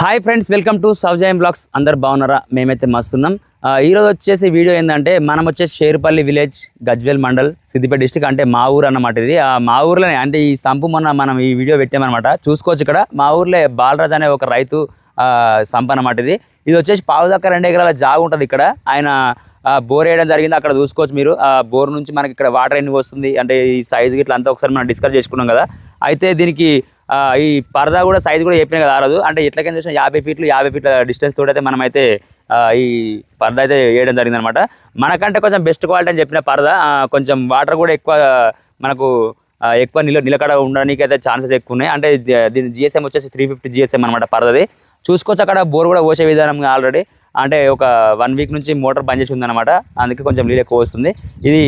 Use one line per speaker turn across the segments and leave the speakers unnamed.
Hi friends welcome to సౌజాయం blogs అందరు బాగున్నారా? మేమైతే మస్తున్నాం. ఈరోజు ఈ రోజు వచ్చేసి వీడియో ఏంటంటే మనం వచ్చేసి షేర్పల్లి విలేజ్ గజ్వేల్ మండల్ సిద్దిపేట డిస్టిక్ అంటే మా ఊరు అన్నమాట ఇది. ఆ మా ఊర్లోనే అంటే ఈ సంపు మొన్న మనం ఈ వీడియో పెట్టామన్నమాట. చూసుకోవచ్చు ఇక్కడ. మా ఊర్లో బాలరాజ్ అనే ఒక రైతు సంప అన్నమాట ఇది. ఇది వచ్చేసి పావుదాకా రెండు ఎకరాల జాగు ఉంటుంది ఇక్కడ. ఆయన బోర్ వేయడం జరిగింది. అక్కడ చూసుకోవచ్చు మీరు. ఆ బోర్ నుంచి మనకి ఇక్కడ వాటర్ ఎన్ని వస్తుంది? అంటే ఈ సైజు ఇట్లా అంతా ఒకసారి మనం డిస్కస్ చేసుకున్నాం కదా. అయితే దీనికి ఈ పరదా కూడా సైజు కూడా చెప్పిన కదా ఆరదు. అంటే ఎట్లకైనా చూసిన యాభై ఫీట్లు యాభై ఫీట్ల డిస్టెన్స్ తోటి అయితే మనమైతే ఈ పరదా అయితే వేయడం జరిగింది అనమాట మనకంటే కొంచెం బెస్ట్ క్వాలిటీ అని చెప్పిన పరదా కొంచెం వాటర్ కూడా ఎక్కువ మనకు ఎక్కువ నిల నిలకడ ఉండడానికి అయితే ఛాన్సెస్ ఎక్కువ ఉన్నాయి. అంటే దీని జిఎస్ఎం వచ్చేసి త్రీ ఫిఫ్టీ జిఎస్ఎం అనమాట పరదది. చూసుకోవచ్చు అక్కడ బోర్ కూడా పోసే విధానం ఆల్రెడీ. అంటే ఒక వన్ వీక్ నుంచి మోటార్ బంద్ చేసి ఉందన్నమాట. అందుకే కొంచెం నీళ్ళు ఎక్కువ వస్తుంది. ఇది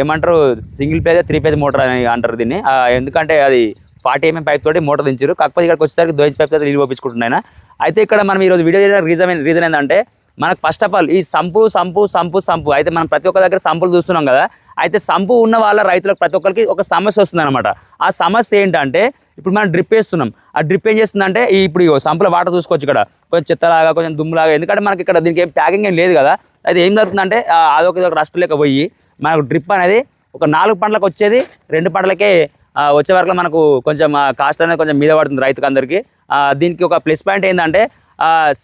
ఏమంటారు single phase three phase motor అని అంటారు దీన్ని. ఎందుకంటే అది ఫార్టీ ఎంఎం పైప్ తోటి మోటార్ దించారు కాకపోతే ఇక్కడికి వచ్చేసరికి ద్వైజ్ పైప్ తోటి నీళ్ళు పంపించుకుంటున్నాయి అయితే ఇక్కడ మనం ఈరోజు వీడియో చేసిన రీజన్ రీజన్ ఏంటంటే మనకు ఫస్ట్ ఆఫ్ ఆల్ ఈ సంపు సంపు సంపు సంపు. అయితే మనం ప్రతి ఒక్క దగ్గర సంపులు చూస్తున్నాం కదా. అయితే సంపు ఉన్న వాళ్ళ రైతులకు ప్రతి ఒక్కరికి ఒక సమస్య వస్తుందన్నమాట. ఆ సమస్య ఏంటంటే ఇప్పుడు మనం డ్రిప్ వేస్తున్నాం. ఆ డ్రిప్ ఏం చేస్తుందంటే ఇప్పుడు సంపుల వాటర్ చూసుకోవచ్చు ఇక్కడ. కొంచెం చెత్తలాగా కొంచెం దుమ్ములాగా. ఎందుకంటే మనకి ఇక్కడ దీనికి ఏం ప్యాకింగ్ ఏం లేదు కదా. అయితే ఏం జరుగుతుందంటే అదొక ఇదొక రస్ట్ లేక పోయి మనకు డ్రిప్ అనేది ఒక నాలుగు పంటలకు వచ్చేది. రెండు పంటలకే వచ్చే వరకు మనకు కొంచెం కాస్ట్ అనేది కొంచెం మీద పడుతుంది రైతుకు అందరికీ దీనికి ఒక ప్లస్ పాయింట్ ఏంటంటే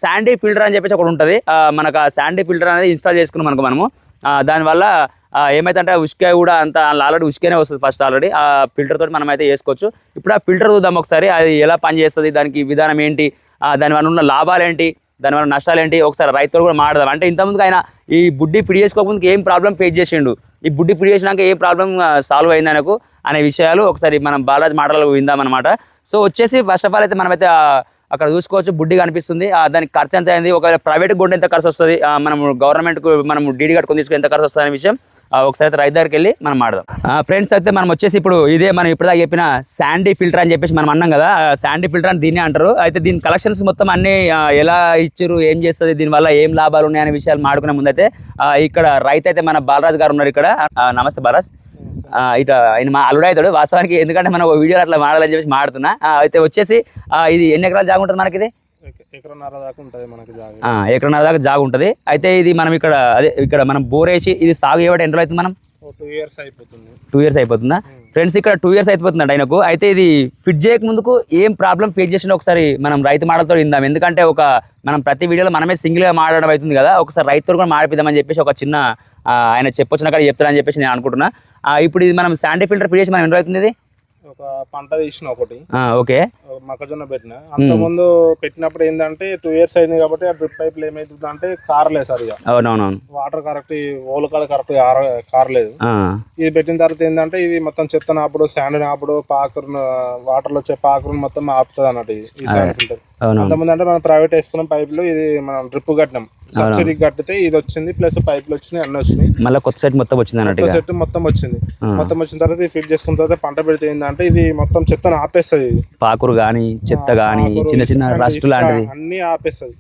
శాండీ ఫిల్టర్ అని చెప్పేసి ఒకటి ఉంటుంది. మనకు ఆ శాండీ ఫిల్టర్ అనేది ఇన్స్టాల్ చేసుకున్నాం మనకు మనము. దానివల్ల ఏమైతే ఉసుకే కూడా అంత ఆల్రెడీ ఉసికేనే వస్తుంది ఫస్ట్ ఆల్రెడీ ఆ ఫిల్టర్ తోటి మనం అయితే వేసుకోవచ్చు ఇప్పుడు ఆ ఫిల్టర్ చూద్దాం ఒకసారి. అది ఎలా పనిచేస్తుంది దానికి విధానం ఏంటి దానివల్ల ఉన్న లాభాలు ఏంటి దానివల్ల నష్టాలు ఏంటి ఒకసారి రైతులు కూడా మాట్లాడదాం. అంటే ఇంతకుముందుకు ఆయన ఈ బుడ్డి పిడి చేసుకోకముందుకు ఏం ప్రాబ్లం ఫేస్ చేసిండు? ఈ బుడ్డి పిడి చేసినాక ఏ ప్రాబ్లం సాల్వ్ అయింది ఆయనకు అనే విషయాలు ఒకసారి మనం బాలాజీ మాటలు విందాం అనమాట సో వచ్చేసి ఫస్ట్ ఆఫ్ ఆల్ అయితే మనమైతే అక్కడ చూసుకోవచ్చు బుడ్డి కనిపిస్తుంది. దానికి ఖర్చు ఎంత అయింది? ఒకవేళ ప్రైవేట్ కొంటే ఎంత ఖర్చు వస్తుంది? మనం గవర్నమెంట్కు మనం డీడీ కట్టుకొని తీసుకుని ఎంత ఖర్చు వస్తుంది అనే విషయం ఒకసారి అయితే రైతు దగ్గరికి వెళ్ళి మనం ఆడదాం ఫ్రెండ్స్ అయితే మనం వచ్చేసి ఇప్పుడు ఇదే మనం ఇప్పటిదాకా చెప్పిన శాండీ ఫిల్టర్ అని చెప్పేసి మనం అన్నాం కదా శాండీ ఫిల్టర్ అని దీన్ని అంటారు. అయితే దీని కలెక్షన్స్ మొత్తం అన్ని ఎలా ఇచ్చారు ఏం చేస్తుంది దీనివల్ల ఏం లాభాలు ఉన్నాయి అనే విషయాలు మాడుకునే ముందైతే ఇక్కడ రైతు అయితే మన బాలరాజ్ గారు ఉన్నారు ఇక్కడ. నమస్తే బాలరాజ్. ఆ, ఇట్లా ఆయన మా అల్లుడు అవుతాడు. వాస్తవానికి ఎందుకంటే మనం వీడియో అట్లా మాడాలని చెప్పేసి మాడుతున్నా. అయితే వచ్చేసి ఆ, ఇది ఎన్ని ఎకరాలు జాగా ఉంటుంది మనకి ఇది
ఎక- ఎకరన్నర దాకా ఉంటుంది మనకి జాగా.
ఆ, ఎకరన్నర దాకా జాగా ఉంటుంది. అయితే ఇది మనం ఇక్కడ అదే ఇక్కడ మనం బోర్ వేసి ఇది సాగు ఎన్ని రోజులు అవుతుంది మనం?
టూ ఇయర్స్ అయిపోతుంది.
ఫ్రెండ్స్ ఇక్కడ టూ ఇయర్స్ అయిపోతుందండి ఆయనకు. అయితే ఇది ఫిట్ చేయక ముందుకు ఏం ప్రాబ్లం ఫేస్ చేసిన ఒకసారి మనం రైతు మాటలతో ఇందాం ఎందుకంటే ఒక మనం ప్రతి వీడియోలో మనమే సింగిల్గా మాట్లాడడం అవుతుంది కదా ఒకసారి రైతుతో కూడా మాడిపిద్దామని చెప్పేసి ఒక చిన్న ఆయన చెప్పొచ్చిన కాడ చెప్తారని చెప్పేసి నేను అనుకుంటున్నా. ఇప్పుడు ఇది మనం శాండీ ఫిల్టర్ ఫిట్ చేసి మనం ఎన్ని రోజులు అవుతుంది ఇది?
ఒక పంట తీసిన ఒకటి.
ఓకే.
మొక్కజొన్న పెట్టిన. అంతకుముందు పెట్టినప్పుడు ఏంటంటే టూ ఇయర్స్ అయింది కాబట్టి ఆ డ్రిప్ పైపులు ఏమైతుంది అంటే కారలేదు సరిగా.
అవునవునవును.
వాటర్ కరెక్ట్ ఓలు కాడ కరెక్ట్ కారలేదు. ఇది పెట్టిన తర్వాత ఏంటంటే ఇది మొత్తం చెత్త నాపుడు శాండ్ నాపుడు పాకురు వాటర్లో వచ్చే పాకురుని మొత్తం ఆపుతుంది అన్నట్టు ఇది ఈ శాండ్ ఫిల్టర్ అంతకుముందు అంటే మనం ప్రైవేట్ వేసుకున్న పైపులు ఇది మనం డ్రిప్ కట్టినాం. సబ్సిడీ కట్టితే ఇది వచ్చింది ప్లస్ పైపులు వచ్చినాయి అన్ని వచ్చినాయి.
మళ్ళీ కొత్త సెట్ మొత్తం వచ్చింది అన్నట్టు.
సెట్ మొత్తం వచ్చింది. మొత్తం వచ్చిన తర్వాత ఫిల్ చేసుకున్న తర్వాత పంట పెడితే ఏంటంటే ఇది మొత్తం చెత్తను ఆపేస్తుంది.
పాకురు కానీ చెత్త కానీ చిన్న చిన్న రస్ట్ లాంటిది.
అన్ని ఆపేస్తుంది.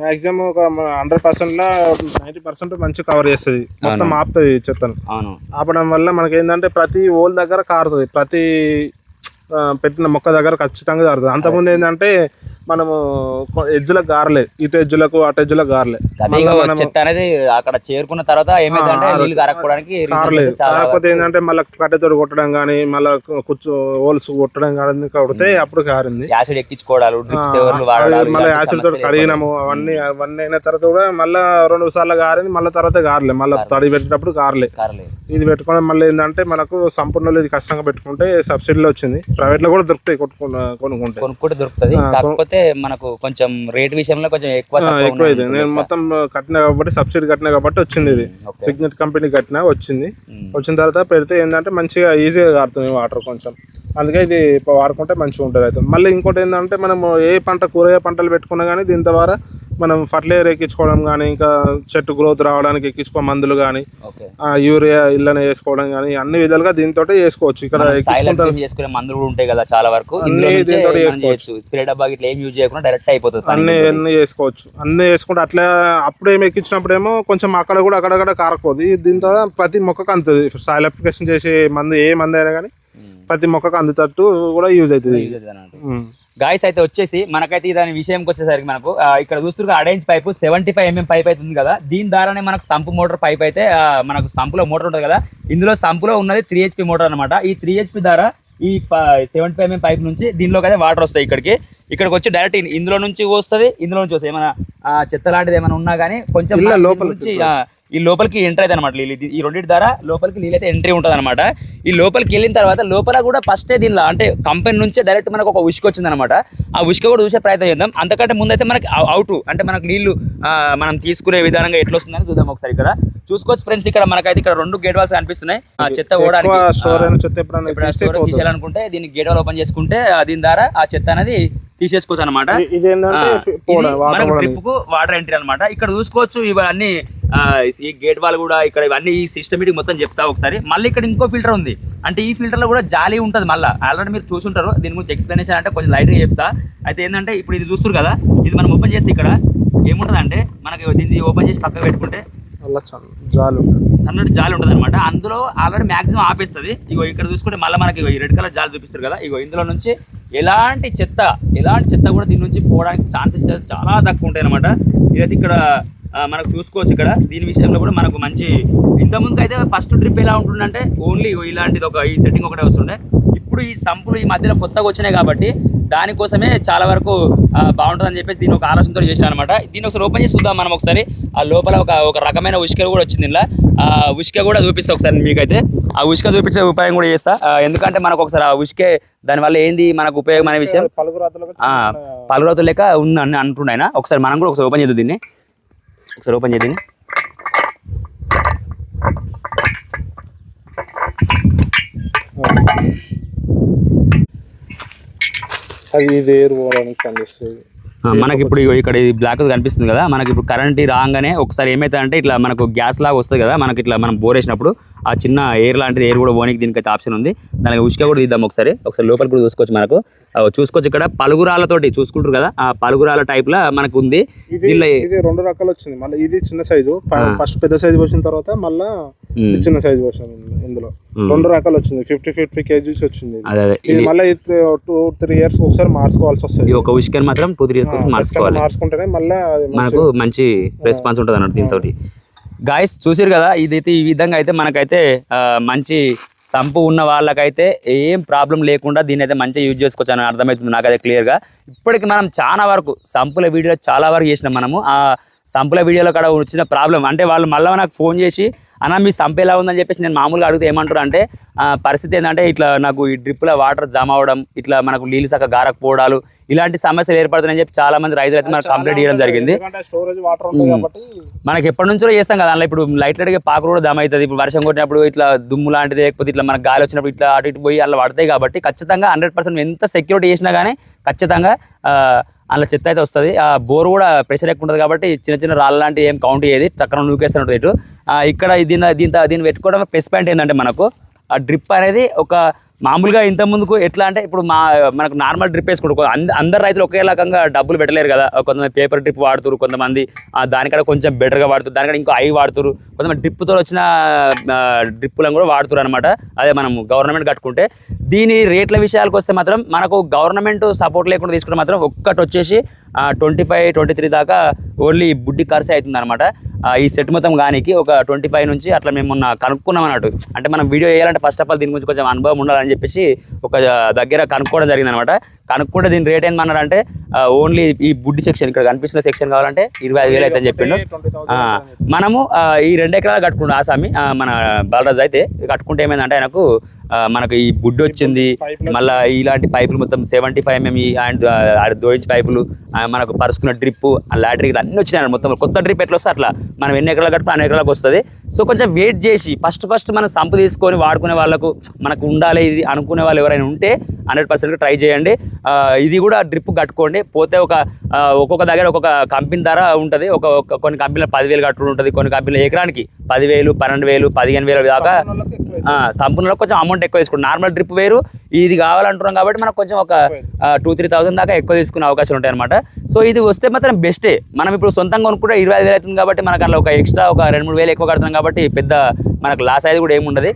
మాక్సిమం ఒక హండ్రెడ్ పర్సెంట్ లా నైన్టీ పర్సెంట్ మంచి కవర్ చేస్తుంది. మొత్తం. ఆపుతుంది చెత్తను.
అవును.
ఆపడం వల్ల మనకి ఏంటంటే ప్రతి ఓల్ దగ్గర కారుతుంది. ప్రతి పెట్టిన మొక్క దగ్గర ఖచ్చితంగా కారుతుంది. అంతకుముందు ఏంటంటే మనము కొ- ఎజ్జులకు గారలేదు ఇటు ఎజ్జులకు అటు ఎజ్జులకు గారలేదు
చెత్త అనేది అక్కడ చేరుకున్న తర్వాత ఏమైందంటే నీళ్ళు
కాకపోతే ఏంటంటే మళ్ళీ కట్టెతోటి కొట్టడం కానీ మళ్ళీ కూర్చో హోల్స్ కొట్టడం కానీ కొడితే అప్పుడు కారింది.
యాసిడ్ ఎక్కించుకోవడాలు
మళ్ళీ యాసిడ్ తోటి కడిగినాము. అవన్నీ అవన్నీ అయిన తర్వాత కూడా మళ్ళీ రెండు సార్లు కారింది మళ్ళీ తర్వాత కారలే. మళ్ళీ తడి పెట్టినప్పుడు కారలే.
కారలేదు.
ఇది పెట్టుకోవడం మళ్ళీ ఏంటంటే మనకు సంపూర్ణలో ఇది కష్టంగా పెట్టుకుంటే సబ్సిడీలో వచ్చింది. ప్రైవేట్లో కూడా దొరుకుతాయి కొట్టుకున్న కొనుక్కుంటే.
కొనుక్కుంటే దొరుకుతుంది. కాకపోతే మనకు కొంచెం రేట్ విషయంలో కొంచెం ఎక్కువ
ఎక్కువ ఇది నేను మొత్తం కట్టినా కాబట్టి సబ్సిడీ కట్టినా కాబట్టి వచ్చింది ఇది. సిగ్నెట్ కంపెనీ కట్టినా వచ్చింది.
ఉమ్.
వచ్చిన తర్వాత పెడితే ఏంటంటే మంచిగా ఈజీగా కారుతుంది వాటర్ కొంచెం. అందుకే ఇది వాడుకుంటే మంచిగా ఉంటుంది అయితే మళ్ళీ ఇంకోటి ఏంటంటే మనము ఏ పంట కూరగాయ పంటలు పెట్టుకున్నా కానీ దీని ద్వారా మనం ఫర్టిలైజర్ ఎక్కించుకోవడం కానీ ఇంకా చెట్టు గ్రోత్ రావడానికి ఎక్కించుకో మందులు కానీ యూరియా ఇళ్ళని వేసుకోవడం కానీ అన్ని విధాలుగా దీంతో చేసుకోవచ్చు ఇక్కడ
చేసుకునే మందులు కూడా ఉంటాయి కదా చాలా వరకు.
అన్ని
ఇందులో నుంచే
దీంతోటి
మనం
చేసుకోవచ్చు.
చేయొచ్చు? స్ప్రే డబ్బా ఇట్లా ఏం యూజ్ చేయకుండా డైరెక్ట్ అయిపోతుంది పని
అన్ని
దీంతోటి.
అన్ని చేసుకోవచ్చు అన్ని వేసుకుంటే అట్లా అప్పుడు ఏమి ఎక్కించినప్పుడేమో కొంచెం అక్కడ కూడా అక్కడక్కడ కారకపోదు. దీంతో ప్రతి మొక్కకు అందుతుంది. సాయిల్ అప్లికేషన్ చేసే మందు ఏ మందు అయినా కానీ. ప్రతి మొక్కకు అందుతట్టు కూడా యూజ్ అవుతుంది.
గాయస్ అయితే వచ్చేసి మనకైతే దాని విషయంకి వచ్చేసరికి మనకు ఇక్కడ చూస్తున్న అడేంజ్ pipe seventy five mm pipe అయితే ఉంది కదా. దీని ద్వారానే మనకు సంపు మోటార్ పైప్ అయితే మనకు సంపులో మోటార్ ఉంటుంది కదా. ఇందులో సంపులో ఉన్నది త్రీ హెచ్పి మోటార్ అనమాట ఈ త్రీ హెచ్పి ద్వారా ఈ సెవెంటీ ఫైవ్ ఎంఎం పైప్ నుంచి దీనిలోకి అయితే వాటర్ వస్తాయి ఇక్కడికి. ఇక్కడికి వచ్చి డైరెక్ట్ ఇందులో నుంచి వస్తుంది ఇందులో నుంచి వస్తాయి ఏమైనా చెత్త లాంటిది ఏమైనా ఉన్నా కానీ కొంచెం
లోపలికి
నుంచి, ఈ లోపలికి ఎంటర్ అయితే అనమాట ఈ రెండింటి ద్వారా లోపలికి నీళ్ళు అయితే ఎంట్రీ ఉంటుంది అనమాట ఈ లోపలికి వెళ్ళిన తర్వాత లోపల కూడా ఫస్టే దీనిలో అంటే కంపెనీ నుంచే డైరెక్ట్ మనకు ఒక ఉష్క వచ్చింది అనమాట ఆ ఉష్క కూడా చూసే ప్రయత్నం చేద్దాం. అంతకంటే ముందైతే మనకి అవుట్ అంటే మనకు నీళ్ళు మనం తీసుకునే విధానంగా ఎట్లా వస్తుందని చూద్దాం ఒకసారి ఇక్కడ. చూసుకోవచ్చు ఫ్రెండ్స్ ఇక్కడ మనకైతే ఇక్కడ రెండు గేట్ వాల్స్ కనిపిస్తున్నాయి. చెత్త ఓడానికి. తీసేయాలనుకుంటే దీన్ని గేట్ వాల్ ఓపెన్ చేసుకుంటే దీని ద్వారా ఆ చెత్త అనేది తీసేసుకోవచ్చు అనమాట మనకు డ్రిప్కు వాటర్ ఎంట్రీ అనమాట ఇక్కడ చూసుకోవచ్చు ఇవన్నీ ఈ గేట్ వాల్ కూడా ఇక్కడ ఇవన్నీ ఈ సిస్టమేటిక్ మొత్తం చెప్తా ఒకసారి. మళ్ళీ ఇక్కడ ఇంకో ఫిల్టర్ ఉంది. అంటే ఈ ఫిల్టర్లో కూడా జాలి ఉంటుంది మళ్ళీ. ఆల్రెడీ మీరు చూసుంటారు. దీని గురించి ఎక్స్ప్లెనేషన్ అంటే కొంచెం లైట్గా చెప్తా. అయితే ఏంటంటే ఇప్పుడు ఇది చూస్తారు కదా ఇది మనం ఓపెన్ చేస్తే ఇక్కడ ఏముంటుంది అంటే మనకి దీన్ని ఓపెన్ చేసి పక్కకు పెట్టుకుంటే
జాలి
సన్నటి జాలి ఉంటుంది అనమాట అందులో ఆల్రెడీ మాక్సిమం ఆపేస్తుంది. ఇగో ఇక్కడ చూసుకుంటే మళ్ళీ మనకి రెడ్ కలర్ జాలి చూపిస్తారు కదా. ఇగో ఇందులో నుంచి ఎలాంటి చెత్త ఎలాంటి చెత్త కూడా దీని నుంచి పోవడానికి ఛాన్సెస్ చాలా తక్కువ ఉంటాయి అనమాట ఇదైతే ఇక్కడ మనకు చూసుకోవచ్చు ఇక్కడ. దీని విషయంలో కూడా మనకు మంచి ఇంతకుముందుకు అయితే ఫస్ట్ ట్రిప్ ఎలా ఉంటుందంటే ఓన్లీ ఇలాంటిది ఒక ఈ సెట్టింగ్ ఒకటే వస్తుండే. ఇప్పుడు ఈ సంపులు ఈ మధ్యలో కొత్తగా వచ్చినాయి కాబట్టి దానికోసమే చాలా వరకు బాగుంటుందని చెప్పేసి దీని ఒక ఆలోచనతో చేసిన అనమాట దీన్ని ఒకసారి ఓపెన్ చేసి చూద్దాం మనం ఒకసారి. ఆ లోపల ఒక ఒక రకమైన ఉష్క కూడా వచ్చింది ఇలా ఆ ఉష్క కూడా చూపిస్తా ఒకసారి మీకైతే. ఆ ఉష్క చూపించే ఉపాయం కూడా చేస్తా. ఎందుకంటే మనకు ఒకసారి ఆ ఉష్కే దానివల్ల ఏంది మనకు ఉపయోగం అనే విషయం.
పలుగు రాతలకు
ఆ, పలురోజుల లెక్క ఉందని అంటుండే ఒకసారి మనం కూడా ఒకసారి ఓపెన్ చేద్దాం దీన్ని. ఒకసారి ఓపెన్ చేయండి.
అది ఇది ఎయిర్ పోవడానికి పనిచేస్తుంది
మనకి ఇప్పుడు ఇక్కడ ఇది బ్లాక్ కనిపిస్తుంది కదా మనకి ఇప్పుడు కరెంట్ రాగానే ఒకసారి ఏమైతుందంటే ఇట్లా మనకు గ్యాస్ లాగా వస్తుంది కదా మనకి ఇట్లా మనం బోర్ వేసినప్పుడు ఆ చిన్న ఎయిర్ లాంటిది ఎయిర్ కూడా పోనీకి దీనికైతే ఆప్షన్ ఉంది. దానికి ఉష్క కూడా తీద్దాం ఒకసారి ఒకసారి లోపలికి కూడా చూసుకోవచ్చు మనకు. చూసుకోవచ్చు ఇక్కడ పలుగురాలతోటి చూసుకుంటారు కదా ఆ పలుగురాల టైప్ లా మనకు ఉంది. దీనిలో
రెండు రకాలు వచ్చింది. మళ్ళీ ఇది చిన్న సైజు ఫస్ట్ పెద్ద సైజు పోసిన తర్వాత మళ్ళా చిన్న సైజు పోసాం ఇందులో. రెండు రకాలు వచ్చింది. ఫిఫ్టీ ఫిఫ్టీ కేజీస్ వచ్చింది ఇది. మళ్ళీ టూ త్రీ ఇయర్స్ ఒకసారి మార్చుకోవాల్సి వస్తుంది.
ఒక ఉష్కని మాత్రం టూ త్రీ ఇయర్స్ మార్చుకోవాలి.
మార్చుకుంటేనే మళ్ళీ
మనకు మంచి రెస్పాన్స్ ఉంటుంది అన్నట్టు దీంతో గాయస్ చూసారు కదా? ఇదైతే ఈ విధంగా అయితే మనకైతే మంచి సంపు ఉన్న వాళ్ళకైతే ఏం ప్రాబ్లం లేకుండా దీన్ని అయితే మంచిగా యూజ్ చేసుకోవచ్చు అని అర్థమవుతుంది నాకైతే క్లియర్గా. ఇప్పటికి మనం చాలా వరకు సంపుల వీడియో చాలా వరకు చేసినాం మనము. ఆ సంపుల వీడియోలో కూడా వచ్చిన ప్రాబ్లం అంటే వాళ్ళు మళ్ళీ నాకు ఫోన్ చేసి అన్న మీ సంపు ఎలా ఉందని చెప్పేసి నేను మామూలుగా అడిగితే ఏమంటారు అంటే పరిస్థితి ఏంటంటే ఇట్లా నాకు ఈ డ్రిప్లో వాటర్ జమ అవడం ఇట్లా మనకు నీళ్ళు సక్క గారకపోవడాలు ఇలాంటి సమస్యలు ఏర్పడుతున్నాయని చెప్పి చాలా మంది రైతులు అయితే మనకు కంప్లైంట్ చేయడం జరిగింది. మనకి ఎప్పటి నుంచో చేస్తాం కదా అందులో ఇప్పుడు లైట్ లైట్గా పాకు కూడా దమ అవుతుంది. ఇప్పుడు వర్షం కొట్టినప్పుడు ఇట్లా దుమ్ము లాంటిది లేకపోతే ఇట్లా మనకు గాలి వచ్చినప్పుడు ఇట్లా అటు ఇటు పోయి అలా పడతాయి కాబట్టి ఖచ్చితంగా హండ్రెడ్ పర్సెంట్ ఎంత సెక్యూరిటీ చేసినా కానీ ఖచ్చితంగా అందులో చెత్త అయితే వస్తుంది. ఆ బోర్ కూడా ప్రెషర్ ఎక్కువ ఉంటుంది కాబట్టి చిన్న చిన్న రాళ్ళ లాంటివి ఏం కౌంట్ చేయదు. చక్కన నూకేస్తుంటుంది ఇటు. ఇక్కడ దీని దీంతో దీన్ని పెట్టుకోవడం ప్లస్ పాయింట్ ఏంటంటే మనకు ఆ డ్రిప్ అనేది ఒక మామూలుగా ఇంత ముందుకు ఎట్లా అంటే ఇప్పుడు మా మనకు నార్మల్ డ్రిప్ వేసుకుంటారు అంద- అందరు రైతులు ఒకే రకంగా డబ్బులు పెట్టలేరు కదా. కొంతమంది పేపర్ డ్రిప్ వాడుతారు కొంతమంది దానికడ కొంచెం బెటర్గా వాడుతారు దానికడ ఇంకో ఐ వాడుతారు కొంతమంది డ్రిప్తో వచ్చిన డ్రిప్పులను కూడా వాడుతారు అనమాట అదే మనం గవర్నమెంట్ కట్టుకుంటే. దీని రేట్ల విషయాలకు వస్తే మాత్రం మనకు గవర్నమెంట్ సపోర్ట్ లేకుండా తీసుకుంటే మాత్రం ఒక్కటి వచ్చేసి ట్వంటీ ఫైవ్ ట్వంటీ త్రీ దాకా ఓన్లీ బుడ్డి ఖర్చు అవుతుంది అనమాట ఈ సెట్ మొత్తం కానీకి ఒక ట్వంటీ ఫైవ్ నుంచి అట్లా మేము మొన్న కనుక్కున్నాం అన్నట్టు. అంటే మనం వీడియో వేయాలంటే ఫస్ట్ ఆఫ్ ఆల్ దీని గురించి కొంచెం అనుభవం ఉండాలని చెప్పేసి ఒక దగ్గర కనుక్కోవడం జరిగింది అనమాట కనుక్కుంటే దీని రేట్ ఏంటన్నారంటే ఓన్లీ ఈ బుడ్డి సెక్షన్ ఇక్కడ కనిపిస్తున్న సెక్షన్ కావాలంటే ఇరవై ఐదు వేలు అయితే అని చెప్పిండు. ఆ, మనము ఈ రెండు ఎకరాలు కట్టుకుంటాం ఆసామి మన బాలరాజు అయితే కట్టుకుంటే ఏమైందంటే ఆయనకు మనకు ఈ బుడ్డి వచ్చింది మళ్ళీ ఇలాంటి పైపులు మొత్తం సెవెంటీ ఫైవ్ ఎంఎం అండ్ దోయించి పైపులు మనకు పరుచుకున్న డ్రిప్ లాటరీలు అన్నీ వచ్చినాయి మొత్తం కొత్త డ్రిప్ ఎట్లా వస్తే అట్లా. మనం ఎన్ని ఎకరాలు కట్టుకుని అన్ని ఎకరాలకు వస్తుంది. సో కొంచెం వెయిట్ చేసి ఫస్ట్ ఫస్ట్ మనం సంపు తీసుకొని వాడుకునే వాళ్ళకు మనకు ఉండాలి ఇది అనుకునే వాళ్ళు ఎవరైనా ఉంటే హండ్రెడ్ పర్సెంట్ ట్రై చేయండి. ఇది కూడా డ్రిప్ కట్టుకోండి. పోతే ఒక ఒక్కొక్క దగ్గర ఒక్కొక్క కంపెనీ ధర ఉంటుంది. ఒక కొన్ని కంపెనీలో పదివేలు కట్టుడు ఉంటుంది. కొన్ని కంపెనీలు ఎకరానికి పదివేలు పన్నెండు వేలు పదిహేను వేలు దాకా ఆ, సంపూర్ణలో కొంచెం అమౌంట్ ఎక్కువ తీసుకుంటాం నార్మల్ డ్రిప్ వేరు. ఇది కావాలంటున్నాం కాబట్టి మనకు కొంచెం ఒక టూ త్రీ థౌసండ్ దాకా ఎక్కువ తీసుకునే అవకాశం ఉంటాయి అనమాట సో ఇది వస్తే మాత్రం బెస్టే మనం ఇప్పుడు సొంతంగా కొనుక్కుంటే ఇరవై ఐదు వేలు అవుతుంది కాబట్టి మనకు ఒక ఎక్స్ట్రా ఒక రెండు మూడు వేలు ఎక్కువ కడుతున్నాం కాబట్టి పెద్ద మనకు లాస్ అయ్యేది కూడా ఏముండదు.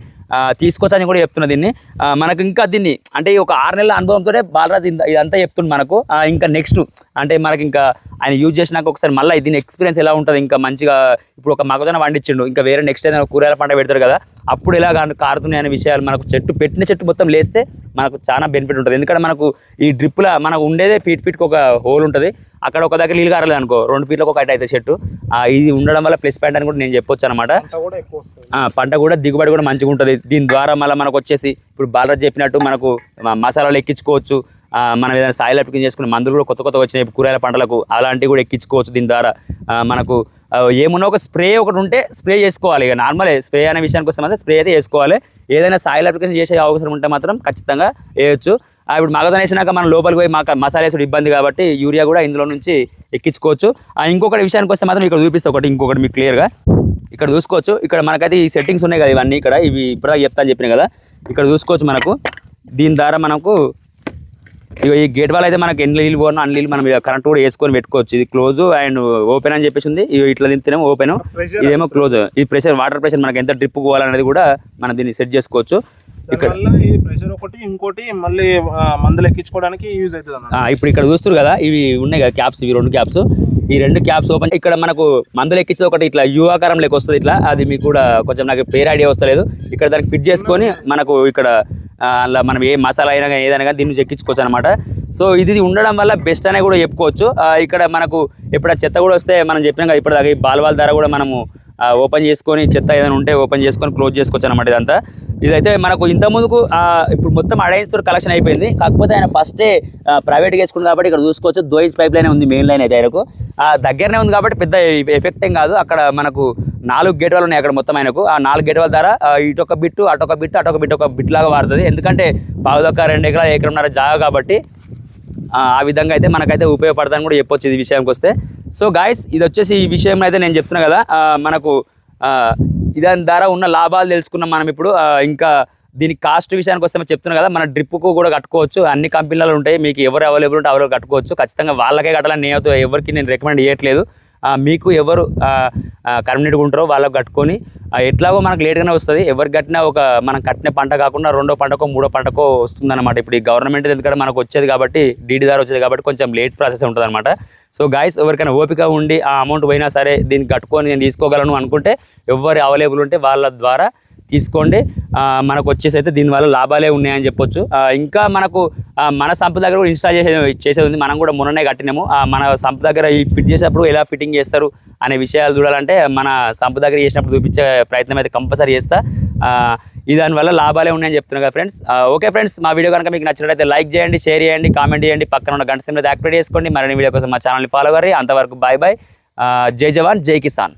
తీసుకోవచ్చని కూడా చెప్తున్నా దీన్ని. మనకు ఇంకా దీన్ని అంటే ఒక ఆరు నెలల అనుభవంతో బాలరాజ్ ఇదంతా చెప్తుంది మనకు. ఇంకా నెక్స్ట్ అంటే మనకి ఇంకా ఆయన యూజ్ చేసినాక ఒకసారి మళ్ళీ దీని ఎక్స్పీరియన్స్ ఎలా ఉంటుంది? ఇంకా మంచిగా ఇప్పుడు ఒక మగజొన్న పండించిండు ఇంకా వేరే నెక్స్ట్ ఏదైనా కూరగాయల పంట పెడతారు కదా అప్పుడు ఎలా కారుతున్నాయి అనే విషయాలు మనకు చెట్టు పెట్టిన చెట్టు మొత్తం లేస్తే మనకు చాలా బెనిఫిట్ ఉంటుంది. ఎందుకంటే మనకు ఈ డ్రిప్ల మనకు ఉండేదే ఫీట్ ఫీట్కి ఒక హోల్ ఉంటుంది. అక్కడ ఒక దగ్గర నీళ్ళు కారలేదు అనుకో రెండు ఫీట్లకు ఒక అయితే చెట్టు. ఇది ఉండడం వల్ల ప్లస్ పాయింట్ అని కూడా నేను చెప్పొచ్చు అనమాట పంట కూడా దిగుబడి కూడా మంచిగా ఉంటుంది. దీని ద్వారా మళ్ళీ మనకు వచ్చేసి ఇప్పుడు బాలరాజ్ చెప్పినట్టు మనకు మసాలాలు ఎక్కించుకోవచ్చు. మనం ఏదైనా సాయిల్ అప్లికేషన్ చేసుకున్న మందులు కూడా కొత్త కొత్త వచ్చినాయి. కూరగాయల పంటలకు అలాంటివి కూడా ఎక్కించుకోవచ్చు దీని ద్వారా. మనకు ఏమున్నా ఒక స్ప్రే ఒకటి ఉంటే స్ప్రే చేసుకోవాలి. ఇక నార్మల్ స్ప్రే అనే విషయానికి వస్తే మాత్రం స్ప్రే అయితే వేసుకోవాలి ఏదైనా సాయిల్ అప్లికేషన్ చేసే అవసరం ఉంటే మాత్రం ఖచ్చితంగా వేయచ్చు. ఇప్పుడు మగజన వేసినాక మనం లోపలికి పోయి మాకు మసాలా వేసుడు ఇబ్బంది కాబట్టి యూరియా కూడా ఇందులో నుంచి ఎక్కించుకోవచ్చు. ఇంకొకటి విషయానికి వస్తే మాత్రం ఇక్కడ చూపిస్తా ఒకటి ఇంకొకటి మీకు క్లియర్గా ఇక్కడ చూసుకోవచ్చు. ఇక్కడ మనకైతే ఈ సెట్టింగ్స్ ఉన్నాయి కదా ఇవన్నీ ఇక్కడ. ఇవి ఇప్పుడే చెప్తాను చెప్పిన కదా. ఇక్కడ చూసుకోవచ్చు మనకు. దీని ద్వారా మనకు ఇగో ఈ గేట్ వాల్ అయితే మనకి ఎన్ని నీళ్ళు పోను అన్ని నీళ్ళు మనం కరెంట్ కూడా వేసుకొని పెట్టుకోవచ్చు. ఇది క్లోజ్ అండ్ ఓపెన్ అని చెప్పేసి ఉంది. ఇగో ఇట్లా తింటేనేమో ఓపెన్ ఇదేమో క్లోజ్ ఈ ప్రెషర్ వాటర్ ప్రెషర్ మనకి ఎంత డ్రిప్ పోవాలనేది కూడా మనం దీన్ని సెట్ చేసుకోవచ్చు. ఇక్కడ
ఈ ప్రెషర్ ఒకటి ఇంకోటి మళ్ళీ మందులు ఎక్కించుకోవడానికి యూజ్ అవుతుంది
ఇప్పుడు ఇక్కడ చూస్తారు కదా ఇవి ఉన్నాయి కదా క్యాప్స్ ఇవి రెండు క్యాప్స్. ఈ రెండు క్యాప్స్ ఓపెన్ ఇక్కడ మనకు మందులు ఎక్కించేది ఒకటి ఇట్లా యువాకారం లెక్క వస్తుంది ఇట్లా అది మీకు కూడా కొంచెం నాకు పేరు ఐడియా వస్తలేదు. ఇక్కడ దానికి ఫిట్ చేసుకొని మనకు ఇక్కడ అలా మనం ఏ మసాలా అయినా కానీ ఏదైనా కానీ దీన్ని నుంచి ఎక్కించుకోవచ్చు అనమాట సో ఇది ఉండడం వల్ల బెస్ట్ అనే కూడా చెప్పుకోవచ్చు. ఇక్కడ మనకు ఎప్పుడైనా చెత్త కూడా వస్తే మనం చెప్పినాం కదా ఇప్పటిదాకా ఈ బాల్వాల్ ద్వారా కూడా మనము ఓపెన్ చేసుకొని చెత్త ఏదైనా ఉంటే ఓపెన్ చేసుకొని క్లోజ్ చేసుకోవచ్చు అనమాట ఇదంతా. ఇదైతే మనకు ఇంత ముందుకు ఇప్పుడు మొత్తం అడైన్స్ కలెక్షన్ అయిపోయింది. కాకపోతే ఆయన ఫస్టే ప్రైవేట్గా వేసుకుంది కాబట్టి ఇక్కడ చూసుకోవచ్చు. దోయిన్స్ పైప్ లైన్ ఉంది మెయిన్ లైన్ అయితే ఆయనకు. ఆ, దగ్గరనే ఉంది కాబట్టి పెద్ద ఎఫెక్ట్ ఏం కాదు. అక్కడ మనకు నాలుగు గేట్ వాళ్ళు ఉన్నాయి అక్కడ మొత్తం ఆయనకు. ఆ నాలుగు గేట్ వాళ్ళ ద్వారా ఇటొక బిట్టు అటొక బిట్టు అటొక బిట్టు ఒక బిట్లాగా లాగా ఎందుకంటే పావుదొక్క రెండు ఎకరాలు ఎకరన్నర జాగా కాబట్టి ఆ విధంగా అయితే మనకైతే ఉపయోగపడతాను కూడా చెప్పొచ్చు ఇది విషయానికి వస్తే. సో గాయస్ ఇది వచ్చేసి ఈ విషయం అయితే నేను చెప్తున్నా కదా మనకు దాని ద్వారా ఉన్న లాభాలు తెలుసుకున్నాం మనం ఇప్పుడు ఇంకా దీని కాస్ట్ విషయానికి వస్తే మనం చెప్తున్నా కదా మన డ్రిప్కు కూడా కట్టుకోవచ్చు అన్ని కంపెనీలలో ఉంటాయి మీకు ఎవరు అవైలబుల్ ఉంటే అవైలబుల్ కట్టుకోవచ్చు ఖచ్చితంగా వాళ్ళకే కట్టాలని నేను ఎవరికి నేను రికమెండ్ చేయట్లేదు. మీకు ఎవరు కన్వీనియంట్గా ఉంటారో వాళ్ళకి కట్టుకొని ఎట్లాగో మనకు లేట్గానే వస్తుంది. ఎవరు కట్టినా ఒక మనం కట్టిన పంట కాకుండా రెండో పంటకో మూడో పంటకో వస్తుందన్నమాట. ఇప్పుడు ఈ గవర్నమెంట్ ఎందుకంటే మనకు వచ్చేది కాబట్టి డీడీ ద్వారా వచ్చేది కాబట్టి కొంచెం లేట్ ప్రాసెస్ ఉంటుంది అనమాట సో గాయస్ ఎవరికైనా ఓపిక ఉండి ఆ అమౌంట్ పోయినా సరే దీన్ని కట్టుకొని నేను తీసుకోగలను అనుకుంటే ఎవరు అవైలబుల్ ఉంటే వాళ్ళ ద్వారా తీసుకోండి. మనకు వచ్చేసి అయితే దీనివల్ల లాభాలే ఉన్నాయని చెప్పొచ్చు. ఇంకా మనకు మన సంప దగ్గర కూడా ఇన్స్టాల్ చేసే చేసేది ఉంది. మనం కూడా మొన్ననే కట్టినాము. మన సంప దగ్గర ఈ ఫిట్ చేసేటప్పుడు ఎలా ఫిట్టింగ్ చేస్తారు అనే విషయాలు చూడాలంటే మన సంప దగ్గర చేసినప్పుడు చూపించే ప్రయత్నం అయితే కంపల్సరీ చేస్తా. ఈ దానివల్ల లాభాలే ఉన్నాయని చెప్తున్నాను కదా ఫ్రెండ్స్. ఓకే ఫ్రెండ్స్ మా వీడియో కనుక మీకు నచ్చినట్లయితే లైక్ చేయండి షేర్ చేయండి కామెంట్ చేయండి. పక్కన ఉన్న గంట సిమ్లో యాక్టివేట్ చేసుకోండి. మరిన్ని వీడియో కోసం మా ఛానల్ని ఫాలో కర్రీ అంతవరకు బాయ్ బాయ్ జై జవాన్ జై కిసాన్.